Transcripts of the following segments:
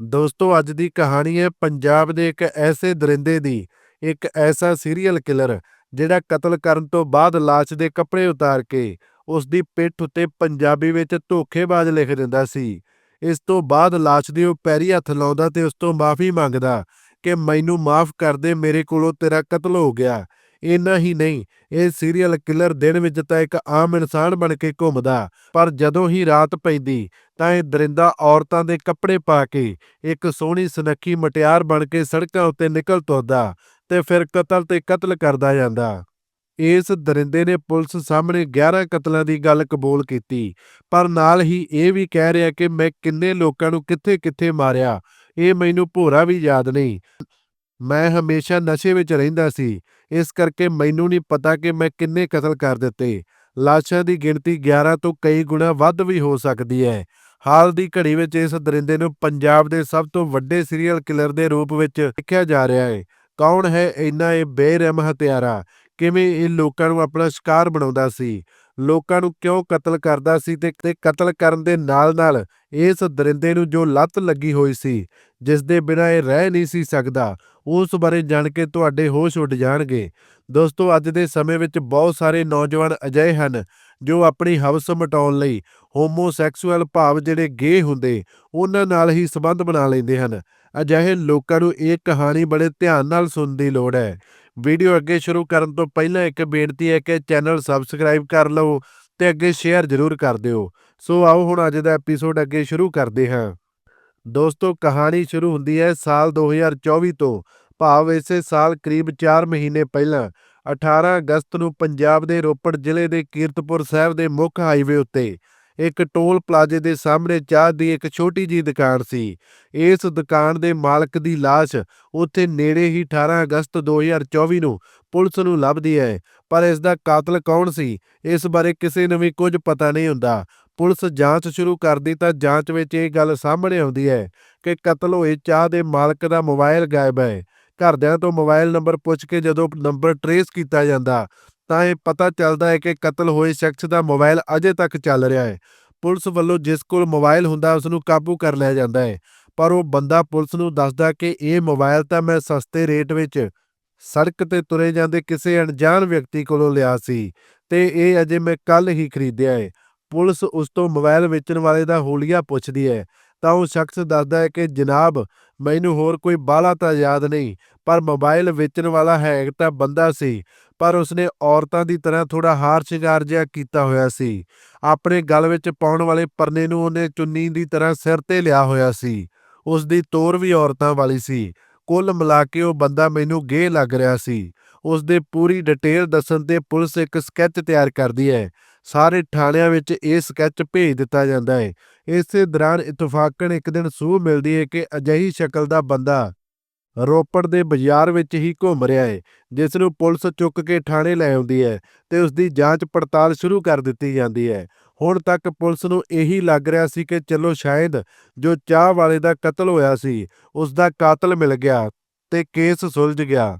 ਦੋਸਤੋ, ਅੱਜ ਦੀ ਕਹਾਣੀ ਹੈ ਪੰਜਾਬ ਦੇ ਇੱਕ ਐਸੇ ਦਰਿੰਦੇ ਦੀ, ਇੱਕ ਐਸਾ ਸੀਰੀਅਲ ਕਿਲਰ ਜਿਹੜਾ ਕਤਲ ਕਰਨ ਤੋਂ ਬਾਅਦ ਲਾਸ਼ ਦੇ ਕੱਪੜੇ ਉਤਾਰ ਕੇ ਉਸ ਦੀ ਪਿੱਠ ਉੱਤੇ ਪੰਜਾਬੀ ਵਿੱਚ ਧੋਖੇਬਾਜ਼ ਲਿਖ ਦਿੰਦਾ ਸੀ। ਇਸ ਤੋਂ ਬਾਅਦ ਲਾਸ਼ ਦੇ ਉਹ ਪੈਰੀ ਹੱਥ ਲਾਉਂਦਾ ਤੇ ਉਸ ਤੋਂ ਮਾਫੀ ਮੰਗਦਾ ਕਿ ਮੈਨੂੰ ਮਾਫ ਕਰ ਦੇ, ਮੇਰੇ ਕੋਲੋਂ ਤੇਰਾ ਕਤਲ ਹੋ ਗਿਆ। ਇੰਨਾ ਹੀ ਨਹੀਂ, ਇਹ ਸੀਰੀਅਲ ਕਿਲਰ ਦਿਨ ਵਿੱਚ ਤਾਂ ਇੱਕ ਆਮ ਇਨਸਾਨ ਬਣ ਕੇ ਘੁੰਮਦਾ, ਪਰ ਜਦੋਂ ਹੀ ਰਾਤ ਪੈਂਦੀ, ਤਾਂ ਇਹ ਦਰਿੰਦਾ ਔਰਤਾਂ ਦੇ ਕੱਪੜੇ ਪਾ ਕੇ ਇੱਕ ਸੋਹਣੀ ਸੁਨੱਖੀ ਮਟਿਆਰ ਬਣ ਕੇ ਸੜਕਾਂ ਉੱਤੇ ਨਿਕਲ ਤੁਰਦਾ ਤੇ ਫਿਰ ਕਤਲ ਤੇ ਕਤਲ ਕਰਦਾ ਜਾਂਦਾ। ਇਸ ਦਰਿੰਦੇ ਨੇ ਪੁਲਿਸ ਸਾਹਮਣੇ 11 ਕਤਲਾਂ ਦੀ ਗੱਲ ਕਬੂਲ ਕੀਤੀ, ਪਰ ਨਾਲ ਹੀ ਇਹ ਵੀ ਕਹਿ ਰਿਹਾ ਕਿ ਮੈਂ ਕਿੰਨੇ ਲੋਕਾਂ ਨੂੰ ਕਿੱਥੇ-ਕਿੱਥੇ ਮਾਰਿਆ, ਇਹ ਮੈਨੂੰ ਭੋਰਾ ਵੀ ਯਾਦ ਨਹੀਂ। ਮੈਂ ਹਮੇਸ਼ਾ ਨਸ਼ੇ ਵਿੱਚ ਰਹਿੰਦਾ ਸੀ, ਇਸ ਕਰਕੇ ਮੈਨੂੰ ਨਹੀਂ ਪਤਾ ਕਿ ਮੈਂ ਕਿੰਨੇ ਕਤਲ ਕਰ ਦਿੱਤੇ। ਲਾਸ਼ਾਂ ਦੀ ਗਿਣਤੀ 11 ਤੋਂ ਕਈ ਗੁਣਾ ਵੱਧ ਵੀ ਹੋ ਸਕਦੀ ਹੈ। ਹਾਲ ਦੀ ਘੜੀ ਵਿੱਚ ਇਸ ਦਰਿੰਦੇ ਨੂੰ ਪੰਜਾਬ ਦੇ ਸਭ ਤੋਂ ਵੱਡੇ ਸੀਰੀਅਲ ਕਿਲਰ ਦੇ ਰੂਪ ਵਿੱਚ ਦੇਖਿਆ ਜਾ ਰਿਹਾ ਹੈ। ਕੌਣ ਹੈ ਇੰਨਾ ਇਹ ਬੇਰਹਿਮ ਹਤਿਆਰਾ ਕਿਵੇਂ ਇਹ ਲੋਕਾਂ ਨੂੰ ਆਪਣਾ ਸ਼ਿਕਾਰ ਬਣਾਉਂਦਾ ਸੀ? ਲੋਕਾਂ ਨੂੰ ਕਿਉਂ ਕਤਲ ਕਰਦਾ ਸੀ ਤੇ ਕਤਲ ਕਰਨ ਦੇ ਨਾਲ-ਨਾਲ ਇਸ ਦਰਿੰਦੇ ਨੂੰ ਜੋ ਲੱਤ ਲੱਗੀ ਹੋਈ ਸੀ, ਜਿਸ ਦੇ ਬਿਨਾਂ ਇਹ ਰਹਿ ਨਹੀਂ ਸੀ ਸਕਦਾ, ਉਸ ਬਾਰੇ ਜਾਣ ਕੇ ਤੁਹਾਡੇ ਹੋਸ਼ ਉੱਡ ਜਾਣਗੇ। ਦੋਸਤੋ, ਅੱਜ ਦੇ ਸਮੇਂ ਵਿੱਚ ਬਹੁਤ ਸਾਰੇ ਨੌਜਵਾਨ ਅਜਿਹੇ ਹਨ ਜੋ ਆਪਣੀ ਹਵਸ ਮਿਟਾਉਣ ਲਈ ਹੋਮੋਸੈਕਸੁਅਲ ਭਾਵ ਜਿਹੜੇ ਗੇ ਹੁੰਦੇ, ਉਹਨਾਂ ਨਾਲ ਹੀ ਸੰਬੰਧ ਬਣਾ ਲੈਂਦੇ ਹਨ। ਅਜਿਹੇ ਲੋਕਾਂ ਨੂੰ ਇਹ ਕਹਾਣੀ ਬੜੇ ਧਿਆਨ ਨਾਲ ਸੁਣਨ ਦੀ ਲੋੜ ਹੈ। ਵੀਡੀਓ ਅੱਗੇ ਸ਼ੁਰੂ ਕਰਨ ਤੋਂ ਪਹਿਲਾਂ ਇੱਕ ਬੇਨਤੀ ਹੈ ਕਿ ਚੈਨਲ ਸਬਸਕ੍ਰਾਈਬ ਕਰ ਲਓ ਤੇ ਅੱਗੇ ਸ਼ੇਅਰ ਜ਼ਰੂਰ ਕਰ ਦਿਓ। ਸੋ ਆਓ ਹੁਣ ਅੱਜ ਦਾ ਐਪੀਸੋਡ ਅੱਗੇ ਸ਼ੁਰੂ ਕਰਦੇ ਹਾਂ। ਦੋਸਤੋ, ਕਹਾਣੀ ਸ਼ੁਰੂ ਹੁੰਦੀ ਹੈ ਸਾਲ 2024 ਤੋਂ। ਭਾਵ ਇਸੇ ਸਾਲ ਕਰੀਬ 4 ਮਹੀਨੇ ਪਹਿਲਾਂ 18 ਅਗਸਤ ਨੂੰ ਪੰਜਾਬ ਦੇ ਰੋਪੜ ਜ਼ਿਲ੍ਹੇ ਦੇ ਕੀਰਤਪੁਰ ਸਾਹਿਬ ਦੇ ਮੁੱਖ ਹਾਈਵੇ ਉੱਤੇ ਇੱਕ ਟੋਲ ਪਲਾਜ਼ੇ ਦੇ ਸਾਹਮਣੇ ਚਾਹ ਦੀ ਇੱਕ ਛੋਟੀ ਜੀ ਦੁਕਾਨ ਸੀ। ਇਸ ਦੁਕਾਨ ਦੇ ਮਾਲਕ ਦੀ ਲਾਸ਼ ਉੱਥੇ ਨੇੜੇ ਹੀ 18 ਅਗਸਤ 2024 ਨੂੰ ਪੁਲਿਸ ਨੂੰ ਲੱਭਦੀ ਹੈ, ਪਰ ਇਸ ਦਾ ਕਾਤਲ ਕੌਣ ਸੀ, ਇਸ ਬਾਰੇ ਕਿਸੇ ਨੂੰ ਵੀ ਕੁਝ ਪਤਾ ਨਹੀਂ ਹੁੰਦਾ। ਪੁਲਿਸ ਜਾਂਚ ਸ਼ੁਰੂ ਕਰਦੀ ਤਾਂ ਜਾਂਚ ਵਿੱਚ ਇਹ ਗੱਲ ਸਾਹਮਣੇ ਆਉਂਦੀ ਹੈ ਕਿ ਕਤਲ ਹੋਏ ਚਾਹ ਦੇ ਮਾਲਕ ਦਾ ਮੋਬਾਈਲ ਗਾਇਬ ਹੈ। ਘਰਦਿਆਂ ਤੋਂ ਮੋਬਾਈਲ ਨੰਬਰ ਪੁੱਛ ਕੇ ਜਦੋਂ ਨੰਬਰ ਟਰੇਸ ਕੀਤਾ ਜਾਂਦਾ ਤਾਂ ਇਹ ਪਤਾ ਚੱਲਦਾ ਹੈ ਕਿ ਕਤਲ ਹੋਏ ਸ਼ਖਸ ਦਾ ਮੋਬਾਈਲ ਅਜੇ ਤੱਕ ਚੱਲ ਰਿਹਾ ਹੈ। ਪੁਲਿਸ ਵੱਲੋਂ ਜਿਸ ਕੋਲ ਮੋਬਾਈਲ ਹੁੰਦਾ ਉਸ ਨੂੰ ਕਾਬੂ ਕਰ ਲਿਆ ਜਾਂਦਾ ਹੈ। ਪਰ ਉਹ ਬੰਦਾ ਪੁਲਿਸ ਨੂੰ ਦੱਸਦਾ ਕਿ ਇਹ ਮੋਬਾਈਲ ਤਾਂ ਮੈਂ ਸਸਤੇ ਰੇਟ ਵਿੱਚ ਸੜਕ ਤੇ ਤੁਰੇ ਜਾਂਦੇ ਕਿਸੇ ਅਣਜਾਣ ਵਿਅਕਤੀ ਕੋਲੋਂ ਲਿਆ ਸੀ ਤੇ ਇਹ ਅਜੇ ਮੈਂ ਕੱਲ ਹੀ ਖਰੀਦਿਆ ਹੈ। ਪੁਲਿਸ ਉਸ ਤੋਂ ਮੋਬਾਈਲ ਵੇਚਣ ਵਾਲੇ ਦਾ ਹੋਲੀਆ ਪੁੱਛਦੀ ਹੈ। ਤਾਂ ਉਹ ਸ਼ਖਸ ਦੱਸਦਾ ਹੈ ਕਿ, ਜਨਾਬ, ਮੈਨੂੰ ਹੋਰ ਕੋਈ ਬਾਲਾ ਤਾਂ ਯਾਦ ਨਹੀਂ, ਪਰ ਮੋਬਾਈਲ ਵੇਚਣ ਵਾਲਾ ਹੈ ਤਾਂ ਬੰਦਾ ਸੀ। ਪਰ ਉਸਨੇ ਔਰਤਾਂ ਦੀ ਤਰ੍ਹਾਂ ਥੋੜਾ ਹਾਰ ਸ਼ਿੰਗਾਰ ਜਿਹਾ ਕੀਤਾ ਹੋਇਆ ਸੀ। ਆਪਣੇ ਗਲ ਵਿੱਚ ਪਾਉਣ ਵਾਲੇ ਪਰਨੇ ਨੂੰ ਉਹਨੇ ਚੁੰਨੀ ਦੀ ਤਰ੍ਹਾਂ ਸਿਰ ਤੇ ਲਿਆ ਹੋਇਆ ਸੀ। ਉਸ ਦੀ ਤੋਰ ਵੀ ਔਰਤਾਂ ਵਾਲੀ ਸੀ। ਕੁੱਲ ਮਿਲਾ ਕੇ ਉਹ ਬੰਦਾ ਮੈਨੂੰ ਗੇ ਲੱਗ ਰਿਹਾ ਸੀ। ਉਸ ਦੇ ਪੂਰੀ ਡਿਟੇਲ ਦੱਸਣ ਤੇ ਪੁਲਿਸ ਇੱਕ ਸਕੈਚ ਤਿਆਰ ਕਰਦੀ ਹੈ। ਸਾਰੇ ਥਾਣਿਆਂ ਵਿੱਚ ਇਹ ਸਕੈਚ ਭੇਜ ਦਿੱਤਾ ਜਾਂਦਾ ਹੈ। ਇਸੇ ਦੌਰਾਨ ਇਤਫਾਕਨ ਇੱਕ ਦਿਨ ਸੂਹ ਮਿਲਦੀ ਹੈ ਕਿ ਅਜਿਹੀ ਸ਼ਕਲ ਦਾ ਬੰਦਾ ਰੋਪੜ ਦੇ ਬਾਜ਼ਾਰ ਵਿੱਚ ਹੀ ਘੁੰਮ ਰਿਹਾ ਹੈ ਜਿਸ ਨੂੰ ਪੁਲਿਸ ਚੁੱਕ ਕੇ ਥਾਣੇ ਲੈ ਆਉਂਦੀ ਹੈ ਤੇ ਉਸ ਦੀ ਜਾਂਚ ਪੜਤਾਲ ਸ਼ੁਰੂ ਕਰ ਦਿੱਤੀ ਜਾਂਦੀ ਹੈ ਹੁਣ ਤੱਕ ਪੁਲਿਸ ਨੂੰ ਇਹੀ ਲੱਗ ਰਿਹਾ ਸੀ ਕਿ ਚਲੋ ਸ਼ਾਇਦ ਜੋ ਚਾਹ ਵਾਲੇ ਦਾ ਕਤਲ ਹੋਇਆ ਸੀ ਉਸ ਦਾ ਕਾਤਲ ਮਿਲ ਗਿਆ ਤੇ ਕੇਸ ਸੁਲਝ ਗਿਆ।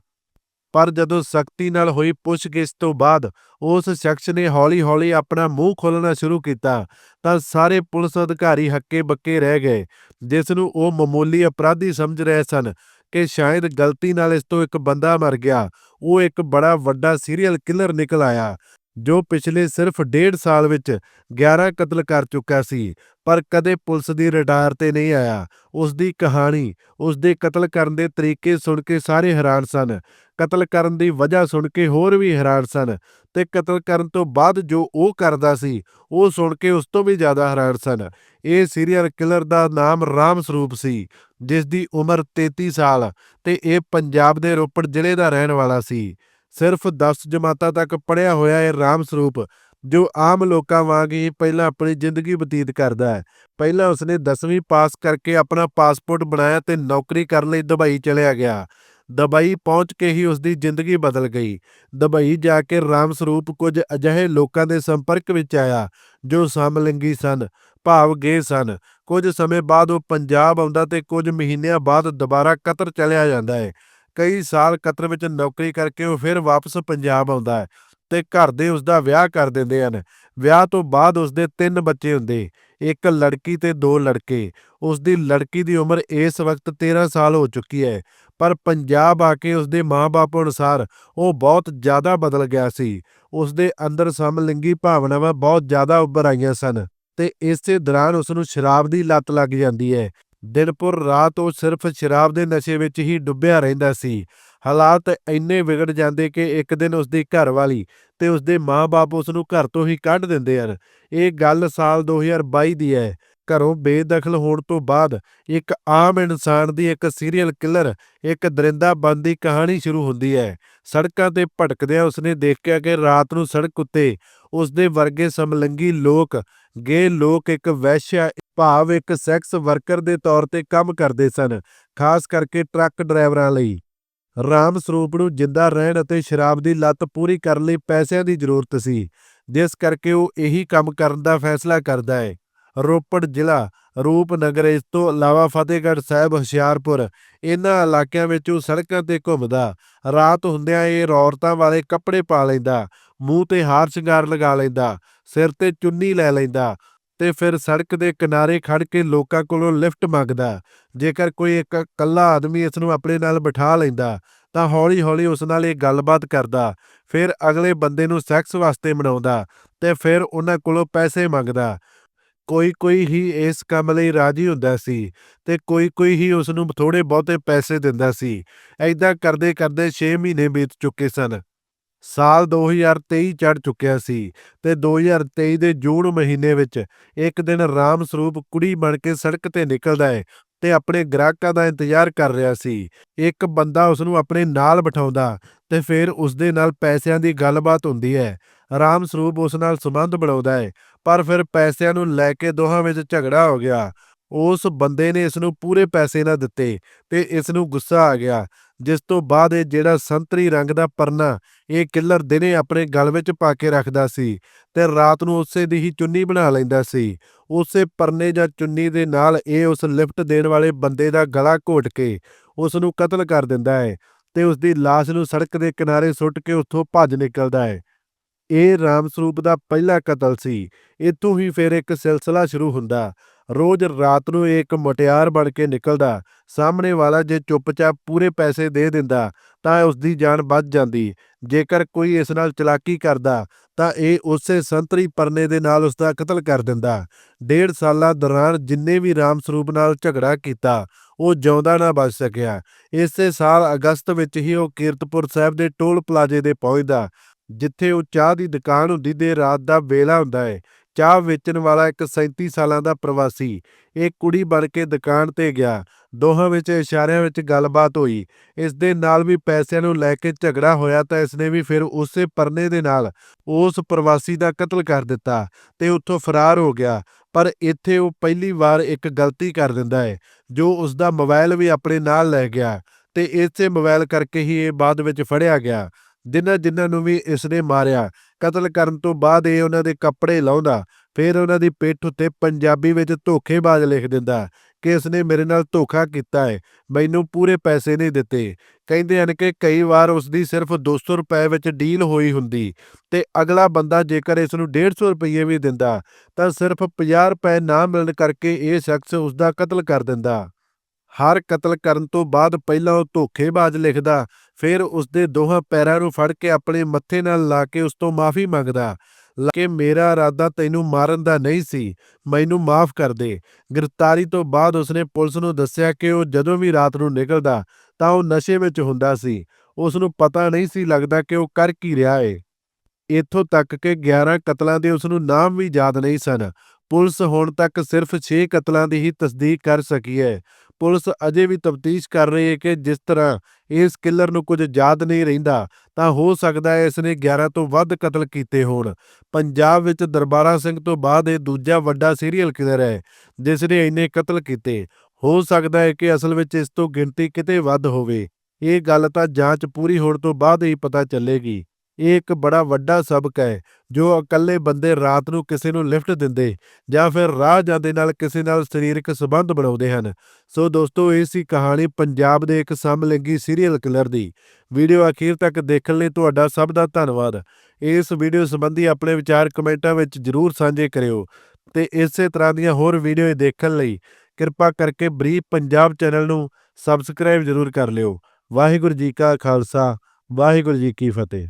ਪਰ ਜਦੋਂ ਸਖਤੀ ਨਾਲ ਹੋਈ ਪੁੱਛਗਿੱਛ ਤੋਂ ਬਾਅਦ ਉਸ ਸ਼ਖਸ ਨੇ ਹੌਲੀ-ਹੌਲੀ ਆਪਣਾ ਮੂੰਹ ਖੋਲਣਾ ਸ਼ੁਰੂ ਕੀਤਾ, ਤਾਂ ਸਾਰੇ ਪੁਲਿਸ ਅਧਿਕਾਰੀ ਹੱਕੇ ਬੱਕੇ ਰਹਿ ਗਏ, ਜਿਸ ਨੂੰ ਉਹ ਮਾਮੂਲੀ ਅਪਰਾਧੀ ਸਮਝ ਰਹੇ ਸਨ ਕਿ ਸ਼ਾਇਦ ਗਲਤੀ ਨਾਲ ਇਸ ਤੋਂ ਇੱਕ ਬੰਦਾ ਮਰ ਗਿਆ। ਉਹ ਇੱਕ ਬੜਾ ਵੱਡਾ ਸੀਰੀਅਲ ਕਿਲਰ ਨਿਕਲ ਆਇਆ, ਜੋ ਪਿਛਲੇ ਸਿਰਫ ਡੇਢ ਸਾਲ ਵਿੱਚ 11 ਕਤਲ ਕਰ ਚੁੱਕਾ ਸੀ, ਪਰ ਕਦੇ ਪੁਲਿਸ ਦੀ ਰਡਾਰ ਤੇ ਨਹੀਂ ਆਇਆ। ਉਸ ਦੀ ਕਹਾਣੀ, ਉਸ ਦੇ ਕਤਲ ਕਰਨ ਦੇ ਤਰੀਕੇ ਸੁਣ ਕੇ ਸਾਰੇ ਹੈਰਾਨ ਸਨ। ਕਤਲ ਕਰਨ ਦੀ ਵਜ੍ਹਾ ਸੁਣ ਕੇ ਹੋਰ ਵੀ ਹੈਰਾਨ ਸਨ ਤੇ ਕਤਲ ਕਰਨ ਤੋਂ ਬਾਅਦ ਜੋ ਉਹ ਕਰਦਾ ਸੀ, ਉਹ ਸੁਣ ਕੇ ਉਸ ਤੋਂ ਵੀ ਜ਼ਿਆਦਾ ਹੈਰਾਨ ਸਨ। ਇਹ ਸੀਰੀਅਲ ਕਿਲਰ ਦਾ ਨਾਮ ਰਾਮ ਸਰੂਪ ਸੀ। ਜਿਸ ਦੀ ਉਮਰ 33 ਸਾਲ ਤੇ ਇਹ ਪੰਜਾਬ ਦੇ ਰੋਪੜ ਜ਼ਿਲ੍ਹੇ ਦਾ ਰਹਿਣ ਵਾਲਾ ਸੀ। ਸਿਰਫ 10 ਜਮਾਤਾਂ ਤੱਕ ਪੜ੍ਹਿਆ ਹੋਇਆ ਇਹ ਰਾਮ ਸਰੂਪ, ਜੋ ਆਮ ਲੋਕਾਂ ਵਾਂਗ ਹੀ ਪਹਿਲਾਂ ਆਪਣੀ ਜ਼ਿੰਦਗੀ ਬਤੀਤ ਕਰਦਾ ਹੈ। ਪਹਿਲਾਂ ਉਸਨੇ 10ਵੀਂ ਪਾਸ ਕਰਕੇ ਆਪਣਾ ਪਾਸਪੋਰਟ ਬਣਾਇਆ ਤੇ ਨੌਕਰੀ ਕਰਨ ਲਈ ਦੁਬਈ ਚਲਿਆ ਗਿਆ। ਦੁਬਈ ਪਹੁੰਚ ਕੇ ਹੀ ਉਸ ਦੀ ਜ਼ਿੰਦਗੀ ਬਦਲ ਗਈ। ਦੁਬਈ ਜਾ ਕੇ ਰਾਮ ਸਰੂਪ ਕੁਝ ਅਜਿਹੇ ਲੋਕਾਂ ਦੇ ਸੰਪਰਕ ਵਿੱਚ ਆਇਆ, ਜੋ ਸਮਲਿੰਗੀ ਸਨ। ਭਾਵ ਗਏ ਸਨ। ਕੁਝ ਸਮੇਂ ਬਾਅਦ ਉਹ ਪੰਜਾਬ ਆਉਂਦਾ ਤੇ ਕੁਝ ਮਹੀਨਿਆਂ ਬਾਅਦ ਦੁਬਾਰਾ ਕਤਰ ਚਲਿਆ ਜਾਂਦਾ ਹੈ ਕਈ ਸਾਲ ਕਤਰ ਵਿੱਚ ਨੌਕਰੀ ਕਰਕੇ ਉਹ ਫਿਰ ਵਾਪਸ ਪੰਜਾਬ ਆਉਂਦਾ ਹੈ ਤੇ ਘਰ ਦੇ ਉਸ ਦਾ ਵਿਆਹ ਕਰ ਦਿੰਦੇ ਹਨ। ਵਿਆਹ ਤੋਂ ਬਾਅਦ ਉਸ ਦੇ ਤਿੰਨ ਬੱਚੇ ਹੁੰਦੇ ਇੱਕ ਲੜਕੀ ਤੇ ਦੋ ਲੜਕੇ। ਉਸ ਦੀ ਲੜਕੀ ਦੀ ਉਮਰ ਇਸ ਵਕਤ 13 ਸਾਲ ਹੋ ਚੁੱਕੀ ਹੈ ਪਰ ਪੰਜਾਬ ਆ ਕੇ ਉਸ ਦੇ ਮਾਂ-ਬਾਪ ਅਨੁਸਾਰ ਉਹ ਬਹੁਤ ਜ਼ਿਆਦਾ ਬਦਲ ਗਿਆ ਸੀ। ਉਸ ਦੇ ਅੰਦਰ ਸਮਲਿੰਗੀ ਭਾਵਨਾਵਾਂ ਬਹੁਤ ਜ਼ਿਆਦਾ ਉੱਭਰ ਆਈਆਂ ਸਨ। ਤੇ ਇਸੇ ਦੌਰਾਨ ਉਸ ਨੂੰ ਸ਼ਰਾਬ ਦੀ ਲਤ ਲੱਗ ਜਾਂਦੀ ਹੈ। ਦਿਨਪੁਰ ਰਾਤ ਉਹ ਸਿਰਫ ਸ਼ਰਾਬ ਦੇ ਨਸ਼ੇ ਵਿੱਚ ਹੀ ਡੁੱਬਿਆ ਰਹਿੰਦਾ ਸੀ। ਹਾਲਾਤ ਇੰਨੇ ਵਿਗੜ ਜਾਂਦੇ ਕਿ ਇੱਕ ਦਿਨ ਉਸ ਦੀ ਘਰਵਾਲੀ ਤੇ ਉਸ ਦੇ ਮਾਂ-ਬਾਪ ਉਸ ਨੂੰ ਘਰ ਤੋਂ ਹੀ ਕੱਢ ਦਿੰਦੇ ਹਨ। ਇਹ ਗੱਲ ਸਾਲ 2022 ਦੀ ਹੈ। ਘਰੋਂ ਬੇਦਖਲ ਹੋਣ ਤੋਂ ਬਾਅਦ ਇੱਕ ਆਮ ਇਨਸਾਨ ਦੀ ਇੱਕ ਸੀਰੀਅਲ ਕਿਲਰ ਇੱਕ ਦਰਿੰਦਾ ਦੀ ਕਹਾਣੀ ਸ਼ੁਰੂ ਹੁੰਦੀ ਹੈ। ਸੜਕਾਂ ਤੇ ਭਟਕਦਿਆਂ ਉਸਨੇ ਦੇਖਿਆ ਕਿ ਰਾਤ ਨੂੰ ਸੜਕ ਉੱਤੇ ਉਸਦੇ ਵਰਗੇ ਸਮਲੰਗੀ ਲੋਕ ਗੇ ਲੋਕ ਇੱਕ ਵੈਸ਼ਿਆ ਭਾਵ ਇੱਕ ਸੈਕਸ ਵਰਕਰ ਦੇ ਤੌਰ ਤੇ ਕੰਮ ਕਰਦੇ ਸਨ, ਖਾਸ ਕਰਕੇ ਟਰੱਕ ਡਰਾਈਵਰਾਂ ਲਈ। ਰਾਮ ਸਰੂਪ ਨੂੰ ਜਿੰਦਾ ਰਹਿਣ ਅਤੇ ਸ਼ਰਾਬ ਦੀ ਲਤ ਪੂਰੀ ਕਰਨ ਲਈ ਪੈਸਿਆਂ ਦੀ ਜ਼ਰੂਰਤ ਸੀ, ਜਿਸ ਕਰਕੇ ਉਹ ਇਹੀ ਕੰਮ ਕਰਨ ਦਾ ਫੈਸਲਾ ਕਰਦਾ ਹੈ। ਰੋਪੜ ਜ਼ਿਲ੍ਹਾ ਰੂਪਨਗਰ ਇਸ ਤੋਂ ਇਲਾਵਾ ਫਤਿਹਗੜ੍ਹ ਸਾਹਿਬ, ਹੁਸ਼ਿਆਰਪੁਰ। ਇਹਨਾਂ ਇਲਾਕਿਆਂ ਵਿੱਚ ਉਹ ਸੜਕਾਂ ਤੇ ਘੁੰਮਦਾ, ਰਾਤ ਹੁੰਦਿਆਂ ਇਹ ਰੌਰਤਾਂ ਵਾਲੇ ਕੱਪੜੇ ਪਾ ਲੈਂਦਾ, ਮੂੰਹ ਤੇ ਹਾਰ ਸ਼ਿੰਗਾਰ ਲਗਾ ਲੈਂਦਾ, ਸਿਰ ਤੇ ਚੁੰਨੀ ਲੈ ਲੈਂਦਾ ਤੇ ਫਿਰ ਸੜਕ ਦੇ ਕਿਨਾਰੇ ਖੜ ਕੇ ਲੋਕਾਂ ਕੋਲੋਂ ਲਿਫਟ ਮੰਗਦਾ। ਜੇਕਰ ਕੋਈ ਇੱਕ ਇਕੱਲਾ ਆਦਮੀ ਇਸ ਨੂੰ ਆਪਣੇ ਨਾਲ ਬਿਠਾ ਲੈਂਦਾ, ਤਾਂ ਹੌਲੀ-ਹੌਲੀ ਉਸ ਨਾਲ ਇਹ ਗੱਲਬਾਤ ਕਰਦਾ, ਫਿਰ ਅਗਲੇ ਬੰਦੇ ਨੂੰ ਸੈਕਸ ਵਾਸਤੇ ਮਨਾਉਂਦਾ ਤੇ ਫਿਰ ਉਹਨਾਂ ਕੋਲੋਂ ਪੈਸੇ ਮੰਗਦਾ। ਕੋਈ ਕੋਈ ਹੀ ਇਸ ਕੰਮ ਲਈ ਰਾਜੀ ਹੁੰਦਾ ਸੀ ਤੇ ਕੋਈ ਕੋਈ ਹੀ ਉਸ ਨੂੰ ਥੋੜੇ ਬਹੁਤੇ ਪੈਸੇ ਦਿੰਦਾ ਸੀ। ਐਦਾਂ ਕਰਦੇ ਕਰਦੇ 6 ਮਹੀਨੇ ਬੀਤ ਚੁੱਕੇ ਸਨ। ਸਾਲ 2023 ਚੜ ਚੁੱਕਿਆ ਸੀ ਤੇ 2023 ਦੇ ਜੂਨ ਮਹੀਨੇ ਵਿੱਚ ਇੱਕ ਦਿਨ ਰਾਮ ਸਰੂਪ ਕੁੜੀ ਬਣ ਕੇ ਸੜਕ ਤੇ ਨਿਕਲਦਾ ਹੈ ਤੇ ਆਪਣੇ ਗ੍ਰਾਹਕਾਂ ਦਾ ਇੰਤਜ਼ਾਰ ਕਰ ਰਿਹਾ ਸੀ। ਇੱਕ ਬੰਦਾ ਉਸ ਨੂੰ ਆਪਣੇ ਨਾਲ ਬਿਠਾਉਂਦਾ ਤੇ ਫਿਰ ਉਸ ਦੇ ਨਾਲ ਪੈਸਿਆਂ ਦੀ ਗੱਲਬਾਤ ਹੁੰਦੀ ਹੈ। ਰਾਮ ਸਰੂਪ ਉਸ ਨਾਲ ਸੰਬੰਧ ਬਣਾਉਂਦਾ ਹੈ ਪਰ ਫਿਰ ਪੈਸਿਆਂ ਨੂੰ ਲੈ ਕੇ ਦੋਹਾਂ ਵਿੱਚ ਝਗੜਾ ਹੋ ਗਿਆ। ਉਸ ਬੰਦੇ ਨੇ ਇਸ ਨੂੰ ਪੂਰੇ ਪੈਸੇ ਨਾ ਦਿੱਤੇ ਤੇ ਇਸ ਨੂੰ ਗੁੱਸਾ ਆ ਗਿਆ, ਜਿਸ ਤੋਂ ਬਾਅਦ ਇਹ ਜਿਹੜਾ ਸੰਤਰੀ ਰੰਗ ਦਾ ਪਰਨਾ ਇਹ ਕਿੱਲਰ ਦਿਨੇ ਆਪਣੇ ਗਲ ਵਿੱਚ ਪਾ ਕੇ ਰੱਖਦਾ ਸੀ ਤੇ ਰਾਤ ਨੂੰ ਉਸੇ ਦੀ ਹੀ ਚੁੰਨੀ ਬਣਾ ਲੈਂਦਾ ਸੀ। ਉਸੇ ਪਰਨੇ ਜਾਂ ਚੁੰਨੀ ਦੇ ਨਾਲ ਇਹ ਉਸ ਲਿਫਟ ਦੇਣ ਵਾਲੇ ਬੰਦੇ ਦਾ ਗਲਾ ਘੋਟ ਕੇ ਉਸ ਨੂੰ ਕਤਲ ਕਰ ਦਿੰਦਾ ਹੈ ਤੇ ਉਸ ਦੀ ਲਾਸ਼ ਨੂੰ ਸੜਕ ਦੇ ਕਿਨਾਰੇ ਸੁੱਟ ਕੇ ਉੱਥੋਂ ਭੱਜ ਨਿਕਲਦਾ ਹੈ। ਇਹ ਰਾਮ ਸਰੂਪ ਦਾ ਪਹਿਲਾ ਕਤਲ ਸੀ। ਇੱਥੋਂ ਹੀ ਫਿਰ ਇੱਕ ਸਿਲਸਿਲਾ ਸ਼ੁਰੂ ਹੁੰਦਾ। ਰੋਜ਼ ਰਾਤ ਨੂੰ ਇਹ ਇੱਕ ਮੁਟਿਆਰ ਬਣ ਕੇ ਨਿਕਲਦਾ। ਸਾਹਮਣੇ ਵਾਲਾ ਜੇ ਚੁੱਪਚਾਪ ਪੂਰੇ ਪੈਸੇ ਦੇ ਦਿੰਦਾ, ਤਾਂ ਉਸ ਦੀ ਜਾਨ ਬਚ ਜਾਂਦੀ। ਜੇਕਰ ਕੋਈ ਇਸ ਨਾਲ ਚਲਾਕੀ ਕਰਦਾ, ਤਾਂ ਇਹ ਉਸੇ ਸੰਤਰੀ ਪਰਨੇ ਦੇ ਨਾਲ ਉਸ ਦਾ ਕਤਲ ਕਰ ਦਿੰਦਾ। ਡੇਢ ਸਾਲਾਂ ਦੌਰਾਨ ਜਿੰਨੇ ਵੀ ਰਾਮ ਸਰੂਪ ਨਾਲ ਝਗੜਾ ਕੀਤਾ, ਉਹ ਜਿਉਂਦਾ ਨਾ ਬਚ ਸਕਿਆ। ਇਸੇ ਸਾਲ ਅਗਸਤ ਵਿੱਚ ਹੀ ਉਹ ਕੀਰਤਪੁਰ ਸਾਹਿਬ ਦੇ ਟੋਲ ਪਲਾਜ਼ੇ ਦੇ ਪਹੁੰਚਦਾ। ਜਿੱਥੇ ਉਹ ਚਾਹ ਦੀ ਦੁਕਾਨ ਹੁੰਦੀ ਦੇ ਰਾਤ ਦਾ ਵੇਲਾ ਹੁੰਦਾ ਹੈ ਚਾਹ ਵੇਚਣ ਵਾਲਾ ਇੱਕ 37 ਸਾਲਾਂ ਦਾ ਪ੍ਰਵਾਸੀ। ਇਹ ਕੁੜੀ ਬਣ ਕੇ ਦੁਕਾਨ ਤੇ ਗਿਆ। ਦੋਹਾਂ ਵਿੱਚ ਇਸ਼ਾਰਿਆਂ ਵਿੱਚ ਗੱਲਬਾਤ ਹੋਈ। ਇਸ ਦੇ ਨਾਲ ਵੀ ਪੈਸਿਆਂ ਨੂੰ ਲੈ ਕੇ ਝਗੜਾ ਹੋਇਆ ਤਾਂ ਇਸਨੇ ਵੀ ਫਿਰ ਉਸੇ ਪਰਨੇ ਦੇ ਨਾਲ ਉਸ ਪ੍ਰਵਾਸੀ ਦਾ ਕਤਲ ਕਰ ਦਿੱਤਾ ਤੇ ਉੱਥੋਂ ਫਰਾਰ ਹੋ ਗਿਆ। ਪਰ ਇੱਥੇ ਉਹ ਪਹਿਲੀ ਵਾਰ ਇੱਕ ਗਲਤੀ ਕਰ ਦਿੰਦਾ ਹੈ ਜੋ ਉਸ ਦਾ ਮੋਬਾਈਲ ਵੀ ਆਪਣੇ ਨਾਲ ਲੈ ਗਿਆ ਤੇ ਇਸੇ ਮੋਬਾਈਲ ਕਰਕੇ ਹੀ ਇਹ ਬਾਅਦ ਵਿੱਚ ਫੜਿਆ ਗਿਆ। ਜਿਨ੍ਹਾਂ ਜਿਨ੍ਹਾਂ ਨੂੰ ਵੀ ਇਸ ਨੇ ਮਾਰਿਆ, ਕਤਲ ਕਰਨ ਤੋਂ ਬਾਅਦ ਇਹ ਉਹਨਾਂ ਦੇ ਕੱਪੜੇ ਲਾਉਂਦਾ, ਫਿਰ ਉਹਨਾਂ ਦੀ ਪਿੱਠ ਉੱਤੇ ਪੰਜਾਬੀ ਵਿੱਚ ਧੋਖੇਬਾਜ਼ ਲਿਖ ਦਿੰਦਾ ਕਿ ਇਸ ਨੇ ਮੇਰੇ ਨਾਲ ਧੋਖਾ ਕੀਤਾ ਹੈ ਮੈਨੂੰ ਪੂਰੇ ਪੈਸੇ ਨਹੀਂ ਦਿੱਤੇ। ਕਹਿੰਦੇ ਹਨ ਕਿ ਕਈ ਵਾਰ ਉਸ ਦੀ ਸਿਰਫ 200 ਰੁਪਏ ਵਿੱਚ ਡੀਲ ਹੋਈ ਹੁੰਦੀ ਤੇ ਅਗਲਾ ਬੰਦਾ ਜੇਕਰ ਇਸ ਨੂੰ 150 ਰੁਪਏ ਵੀ ਦਿੰਦਾ ਤਾਂ ਸਿਰਫ 50 ਰੁਪਏ ਨਾ ਮਿਲਣ ਕਰਕੇ ਇਹ ਸ਼ਖਸ ਉਸ ਦਾ ਕਤਲ ਕਰ ਦਿੰਦਾ। ਹਰ ਕਤਲ ਕਰਨ ਤੋਂ ਬਾਅਦ ਪਹਿਲਾਂ ਉਹ ਧੋਖੇਬਾਜ਼ ਲਿਖਦਾ, ਫਿਰ ਉਸ ਦੇ ਦੋਹਾਂ ਪੈਰਾਂ ਨੂੰ ਫੜ ਕੇ ਆਪਣੇ ਮੱਥੇ ਨਾਲ ਲਾ ਕੇ ਉਸ ਤੋਂ ਮਾਫੀ ਮੰਗਦਾ ਕਿ ਮੇਰਾ ਇਰਾਦਾ ਤੈਨੂੰ ਮਾਰਨ ਦਾ ਨਹੀਂ ਸੀ, ਮੈਨੂੰ ਮਾਫ ਕਰ ਦੇ। ਗ੍ਰਿਫਤਾਰੀ ਤੋਂ ਬਾਅਦ ਉਸਨੇ ਪੁਲਿਸ ਨੂੰ ਦੱਸਿਆ ਕਿ ਉਹ ਜਦੋਂ ਵੀ ਰਾਤ ਨੂੰ ਨਿਕਲਦਾ ਤਾਂ ਉਹ ਨਸ਼ੇ ਵਿੱਚ ਹੁੰਦਾ ਸੀ। ਉਸ ਨੂੰ ਪਤਾ ਨਹੀਂ ਸੀ ਲੱਗਦਾ ਕਿ ਉਹ ਕਰ ਕੀ ਰਿਹਾ ਏ। ਇੱਥੋਂ ਤੱਕ ਕਿ 11 ਕਤਲਾਂ ਦੇ ਉਸ ਨੂੰ ਨਾਮ ਵੀ ਯਾਦ ਨਹੀਂ ਸਨ। ਪੁਲਿਸ ਹੁਣ ਤੱਕ ਸਿਰਫ 6 ਕਤਲਾਂ ਦੀ ਹੀ ਤਸਦੀਕ ਕਰ ਸਕੀ ਹੈ ਪੁਲਿਸ ਅਜੇ ਵੀ ਤਫਤੀਸ਼ ਕਰ ਰਹੀ ਹੈ ਕਿ ਜਿਸ ਤਰ੍ਹਾਂ ਇਸ ਕਿਲਰ ਨੂੰ ਕੁਝ ਯਾਦ ਨਹੀਂ ਰਹਿੰਦਾ, ਤਾਂ ਹੋ ਸਕਦਾ ਹੈ ਇਸ ਨੇ 11 ਤੋਂ ਵੱਧ ਕਤਲ ਕੀਤੇ ਹੋਣ। ਪੰਜਾਬ ਵਿੱਚ ਦਰਬਾਰਾ ਸਿੰਘ ਤੋਂ ਬਾਅਦ ਇਹ ਦੂਜਾ ਵੱਡਾ ਸੀਰੀਅਲ ਕਿਲਰ ਹੈ ਜਿਸ ਨੇ ਇੰਨੇ ਕਤਲ ਕੀਤੇ। ਹੋ ਸਕਦਾ ਹੈ ਕਿ ਅਸਲ ਵਿੱਚ ਇਸ ਤੋਂ ਗਿਣਤੀ ਕਿਤੇ ਵੱਧ ਹੋਵੇ। ਇਹ ਗੱਲ ਤਾਂ ਜਾਂਚ ਪੂਰੀ ਹੋਣ ਤੋਂ ਬਾਅਦ ਹੀ ਪਤਾ ਚੱਲੇਗੀ। ਇਹ ਇੱਕ ਬੜਾ ਵੱਡਾ ਸਬਕ ਹੈ, ਜੋ ਇਕੱਲੇ ਬੰਦੇ ਰਾਤ ਨੂੰ ਕਿਸੇ ਨੂੰ ਲਿਫਟ ਦਿੰਦੇ ਜਾਂ ਫਿਰ ਰਾਹ ਜਾਂਦੇ ਨਾਲ ਕਿਸੇ ਨਾਲ ਸਰੀਰਕ ਸੰਬੰਧ ਬਣਾਉਂਦੇ ਹਨ। ਸੋ ਦੋਸਤੋ, ਇਹ ਸੀ ਕਹਾਣੀ ਪੰਜਾਬ ਦੇ ਇੱਕ ਸਮਲਿੰਗੀ ਸੀਰੀਅਲ ਕਿਲਰ ਦੀ। ਵੀਡੀਓ ਅਖੀਰ ਤੱਕ ਦੇਖਣ ਲਈ ਤੁਹਾਡਾ ਸਭ ਦਾ ਧੰਨਵਾਦ। ਇਸ ਵੀਡੀਓ ਸੰਬੰਧੀ ਆਪਣੇ ਵਿਚਾਰ ਕਮੈਂਟਾਂ ਵਿੱਚ ਜਰੂਰ ਸਾਂਝੇ ਕਰਿਓ ਤੇ ਇਸੇ ਤਰ੍ਹਾਂ ਦੀਆਂ ਹੋਰ ਵੀਡੀਓ ਦੇਖਣ ਲਈ ਕਿਰਪਾ ਕਰਕੇ ਬਰੀਫ ਪੰਜਾਬ ਚੈਨਲ ਨੂੰ ਸਬਸਕ੍ਰਾਈਬ ਜ਼ਰੂਰ ਕਰ ਲਿਓ। ਵਾਹਿਗੁਰੂ ਜੀ ਕਾ ਖਾਲਸਾ, ਵਾਹਿਗੁਰੂ ਜੀ ਕੀ ਫਤਿਹ।